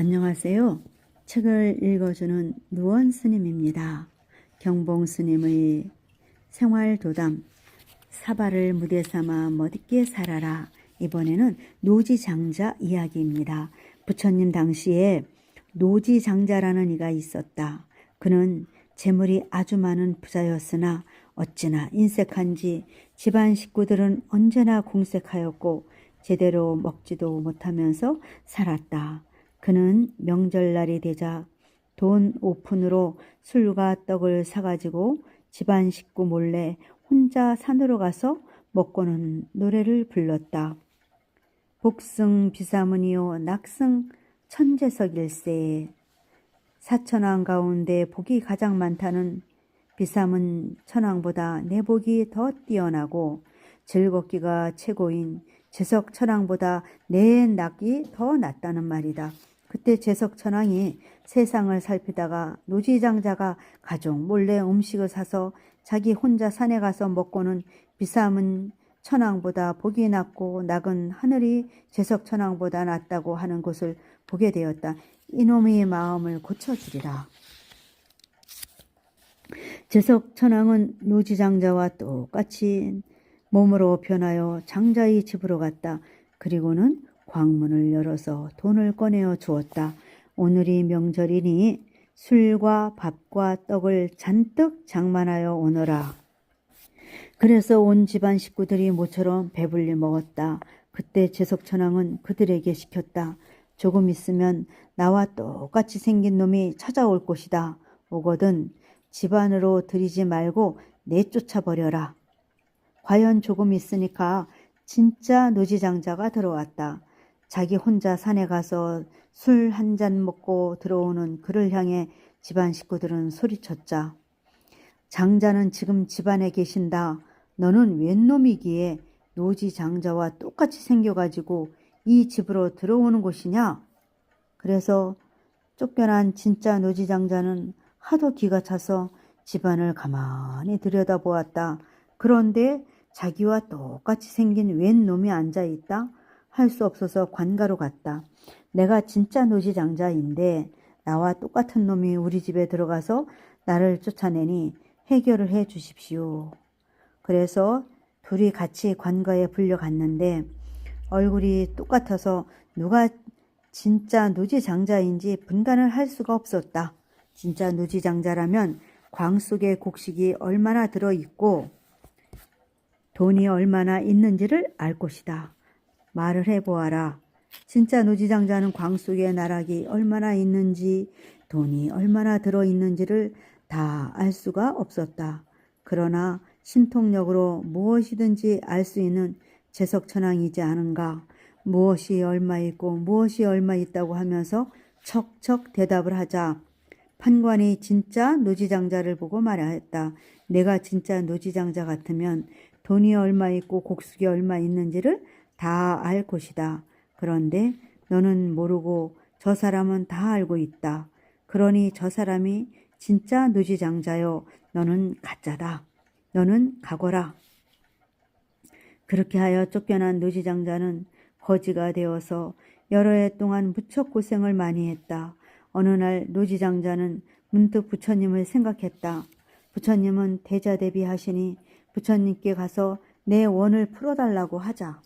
안녕하세요. 책을 읽어주는 누원 스님입니다. 경봉 스님의 생활도담 사발을 무대 삼아 멋있게 살아라. 이번에는 노지장자 이야기입니다. 부처님 당시에 노지장자라는 이가 있었다. 그는 재물이 아주 많은 부자였으나 어찌나 인색한지 집안 식구들은 언제나 공색하였고 제대로 먹지도 못하면서 살았다. 그는 명절날이 되자 돈 5푼으로 술과 떡을 사가지고 집안 식구 몰래 혼자 산으로 가서 먹고는 노래를 불렀다. 복승 비사문이요 낙승 천재석일세 사천왕 가운데 복이 가장 많다는 비삼은 천왕보다 내 복이 더 뛰어나고 즐겁기가 최고인 제석 천왕보다 내 낙이 더 낫다는 말이다. 그때 제석 천왕이 세상을 살피다가 노지장자가 가족 몰래 음식을 사서 자기 혼자 산에 가서 먹고는 비삼은 천왕보다 복이 낫고 낙은 하늘이 제석 천왕보다 낫다고 하는 것을 보게 되었다. 이놈의 마음을 고쳐주리라. 제석 천왕은 노지장자와 똑같이 몸으로 변하여 장자의 집으로 갔다. 그리고는 광문을 열어서 돈을 꺼내어 주었다. 오늘이 명절이니 술과 밥과 떡을 잔뜩 장만하여 오너라. 그래서 온 집안 식구들이 모처럼 배불리 먹었다. 그때 제석천왕은 그들에게 시켰다. 조금 있으면 나와 똑같이 생긴 놈이 찾아올 것이다. 오거든 집안으로 들이지 말고 내쫓아 버려라. 과연 조금 있으니까 진짜 노지장자가 들어왔다. 자기 혼자 산에 가서 술 한 잔 먹고 들어오는 그를 향해 집안 식구들은 소리쳤자. 장자는 지금 집안에 계신다. 너는 웬 놈이기에 노지 장자와 똑같이 생겨가지고 이 집으로 들어오는 곳이냐? 그래서 쫓겨난 진짜 노지 장자는 하도 기가 차서 집안을 가만히 들여다보았다. 그런데 자기와 똑같이 생긴 웬 놈이 앉아 있다? 할 수 없어서 관가로 갔다. 내가 진짜 노지장자인데 나와 똑같은 놈이 우리 집에 들어가서 나를 쫓아내니 해결을 해 주십시오. 그래서 둘이 같이 관가에 불려갔는데 얼굴이 똑같아서 누가 진짜 노지장자인지 분간을 할 수가 없었다. 진짜 노지장자라면 광 속에 곡식이 얼마나 들어있고 돈이 얼마나 있는지를 알 것이다. 말을 해보아라. 진짜 노지장자는 광 속에 나락이 얼마나 있는지 돈이 얼마나 들어있는지를 다 알 수가 없었다. 그러나 신통력으로 무엇이든지 알 수 있는 재석천왕이지 않은가. 무엇이 얼마 있고 무엇이 얼마 있다고 하면서 척척 대답을 하자 판관이 진짜 노지장자를 보고 말하였다. 내가 진짜 노지장자 같으면 돈이 얼마 있고 곡숙이 얼마 있는지를 다 알 것이다. 그런데 너는 모르고 저 사람은 다 알고 있다. 그러니 저 사람이 진짜 노지장자요. 너는 가짜다. 너는 가거라. 그렇게 하여 쫓겨난 노지장자는 거지가 되어서 여러 해 동안 무척 고생을 많이 했다. 어느 날 노지장자는 문득 부처님을 생각했다. 부처님은 대자 대비하시니 부처님께 가서 내 원을 풀어달라고 하자.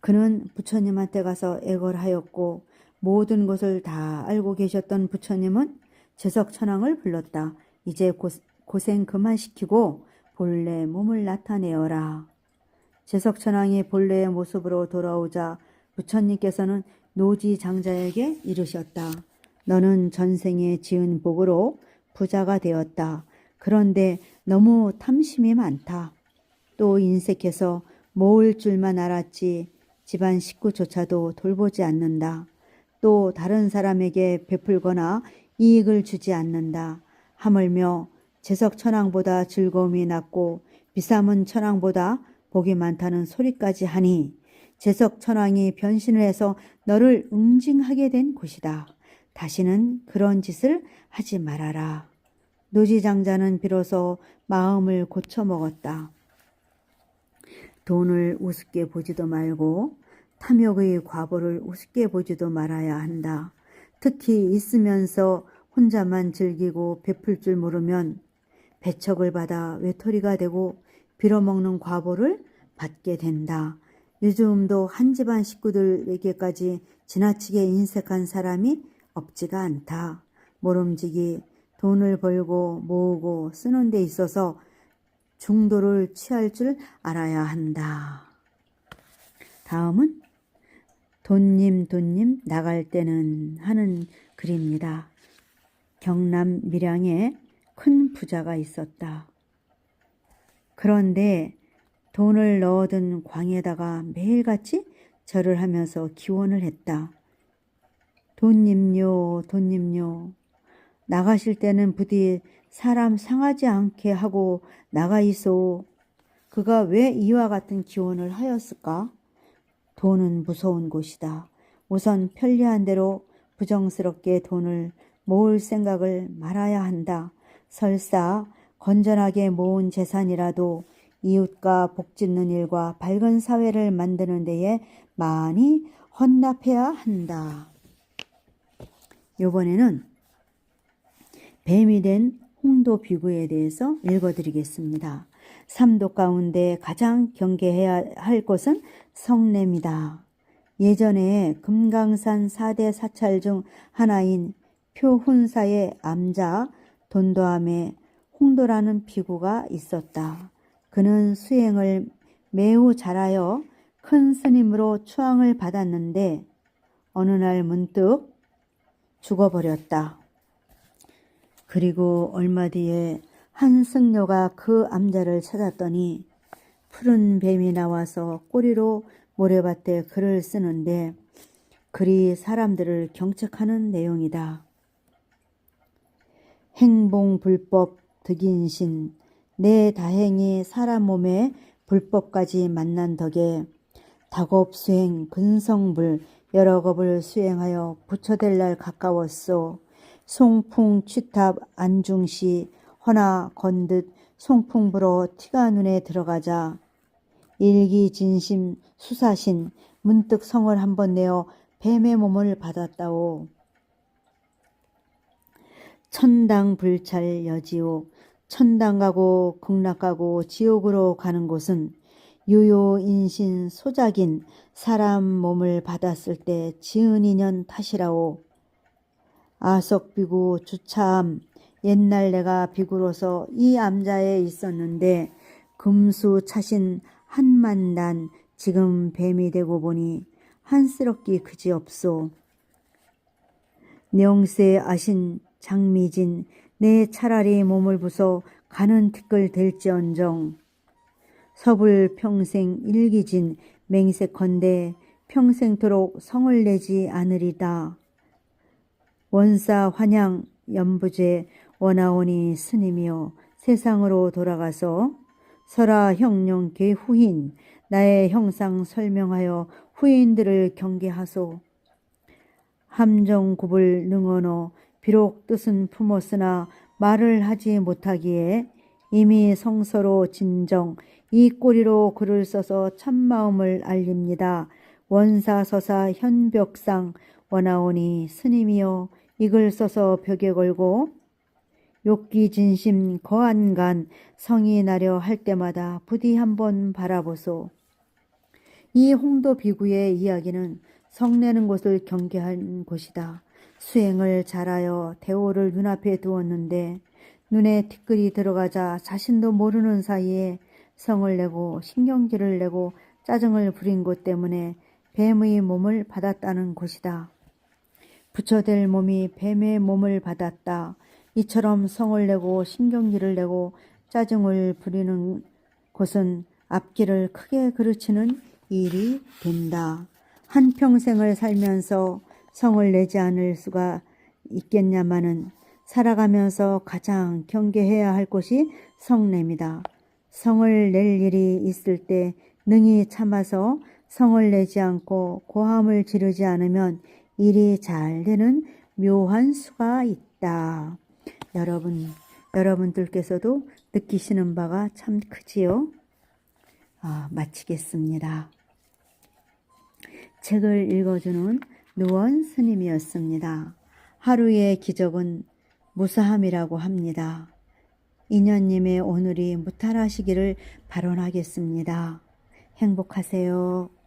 그는 부처님한테 가서 애걸하였고 모든 것을 다 알고 계셨던 부처님은 제석천왕을 불렀다. 이제 고, 고생 그만 시키고 본래 몸을 나타내어라. 제석천왕이 본래의 모습으로 돌아오자 부처님께서는 노지 장자에게 이르셨다. 너는 전생에 지은 복으로 부자가 되었다. 그런데 너무 탐심이 많다. 또 인색해서 모을 줄만 알았지 집안 식구조차도 돌보지 않는다. 또 다른 사람에게 베풀거나 이익을 주지 않는다. 하물며 재석 천왕보다 즐거움이 낮고 비삼은 천왕보다 복이 많다는 소리까지 하니 재석 천왕이 변신을 해서 너를 응징하게 된 곳이다. 다시는 그런 짓을 하지 말아라. 노지장자는 비로소 마음을 고쳐 먹었다. 돈을 우습게 보지도 말고 탐욕의 과보를 우습게 보지도 말아야 한다. 특히 있으면서 혼자만 즐기고 베풀 줄 모르면 배척을 받아 외톨이가 되고 빌어먹는 과보를 받게 된다. 요즘도 한 집안 식구들에게까지 지나치게 인색한 사람이 없지가 않다. 모름지기 돈을 벌고 모으고 쓰는 데 있어서 중도를 취할 줄 알아야 한다. 다음은 돈님 돈님 나갈 때는 하는 글입니다. 경남 밀양에 큰 부자가 있었다. 그런데 돈을 넣어둔 광에다가 매일같이 절을 하면서 기원을 했다. 돈님요, 돈님요. 나가실 때는 부디 사람 상하지 않게 하고 나가 있어. 그가 왜 이와 같은 기원을 하였을까? 돈은 무서운 곳이다. 우선 편리한 대로 부정스럽게 돈을 모을 생각을 말아야 한다. 설사 건전하게 모은 재산이라도 이웃과 복짓는 일과 밝은 사회를 만드는 데에 많이 헌납해야 한다. 요번에는 뱀이 된 홍도 비구에 대해서 읽어드리겠습니다. 삼도 가운데 가장 경계해야 할 곳은 성례입니다. 예전에 금강산 4대 사찰 중 하나인 표훈사의 암자 돈도함에 홍도라는 비구가 있었다. 그는 수행을 매우 잘하여 큰 스님으로 추앙을 받았는데 어느 날 문득 죽어버렸다. 그리고 얼마 뒤에 한 승려가 그 암자를 찾았더니 푸른 뱀이 나와서 꼬리로 모래밭에 글을 쓰는데 글이 사람들을 경책하는 내용이다. 행봉 불법 득인신 내 다행히 사람 몸에 불법까지 만난 덕에 다급 수행 근성불 여러 겁을 수행하여 부처될 날 가까웠소. 송풍 취탑 안중시 허나 건듯 송풍 불어 티가 눈에 들어가자 일기진심 수사신 문득 성을 한번 내어 뱀의 몸을 받았다오. 천당 불찰 여지옥 천당 가고 극락 가고 지옥으로 가는 곳은 유효인신 소작인 사람 몸을 받았을 때 지은 인연 탓이라오. 아석비구 주차암 옛날 내가 비구로서 이 암자에 있었는데 금수 차신 한만난 지금 뱀이 되고 보니 한스럽기 그지없소. 명세 아신 장미진 내 차라리 몸을 부숴 가는 티끌 될지언정 서불 평생 일기진 맹세컨대 평생토록 성을 내지 않으리다. 원사 환양 연부제 원하오니 스님이여 세상으로 돌아가서 설아 형용 개후인 나의 형상 설명하여 후인들을 경계하소. 함정굽을 능언어 비록 뜻은 품었으나 말을 하지 못하기에 이미 성서로 진정 이 꼬리로 글을 써서 참마음을 알립니다. 원사서사 현벽상 원하오니 스님이여 이 글 써서 벽에 걸고 욕기 진심 거한간 성이 나려 할 때마다 부디 한번 바라보소. 이 홍도 비구의 이야기는 성내는 곳을 경계한 곳이다. 수행을 잘하여 대오를 눈앞에 두었는데 눈에 티끌이 들어가자 자신도 모르는 사이에 성을 내고 신경질을 내고 짜증을 부린 것 때문에 뱀의 몸을 받았다는 곳이다. 부처될 몸이 뱀의 몸을 받았다. 이처럼 성을 내고 신경질을 내고 짜증을 부리는 곳은 앞길을 크게 그르치는 일이 된다. 한평생을 살면서 성을 내지 않을 수가 있겠냐마는 살아가면서 가장 경계해야 할 곳이 성례입니다. 성을 낼 일이 있을 때 능히 참아서 성을 내지 않고 고함을 지르지 않으면 일이 잘 되는 묘한 수가 있다. 여러분, 여러분들께서도 느끼시는 바가 참 크지요? 아, 마치겠습니다. 책을 읽어주는 누원 스님이었습니다. 하루의 기적은 무사함이라고 합니다. 인연님의 오늘이 무탈하시기를 발언하겠습니다. 행복하세요.